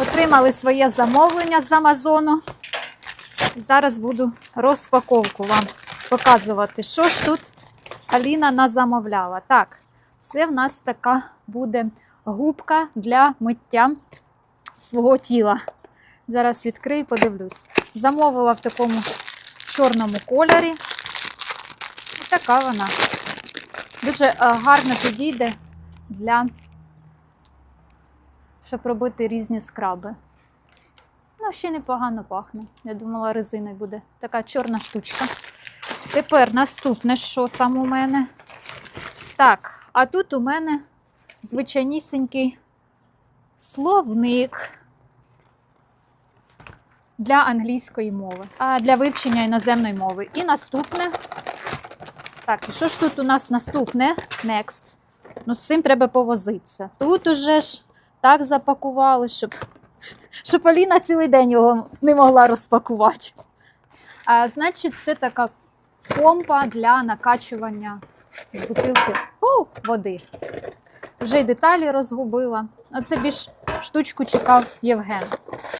Отримали своє замовлення з Амазону. Зараз буду розпаковку вам показувати, що ж тут Аліна назамовляла. Так, це в нас така буде губка для миття свого тіла. Зараз відкрию, подивлюсь. Замовила в такому чорному кольорі. І така вона. Дуже е, гарно підійде для щоб робити різні скраби. Ну, ще непогано пахне. Я думала, резиною буде. Така чорна штучка. Тепер наступне, що там у мене. Так, а тут у мене звичайнісінький словник для англійської мови, а для вивчення іноземної мови. І наступне. Так, і що ж тут у нас наступне? Next. Ну, з цим треба повозитися. Тут уже ж так запакували, щоб, щоб Аліна цілий день його не могла розпакувати. А, значить, це така помпа для накачування бутилки О, води. Вже й деталі розгубила. Оце більш штучку чекав Євген.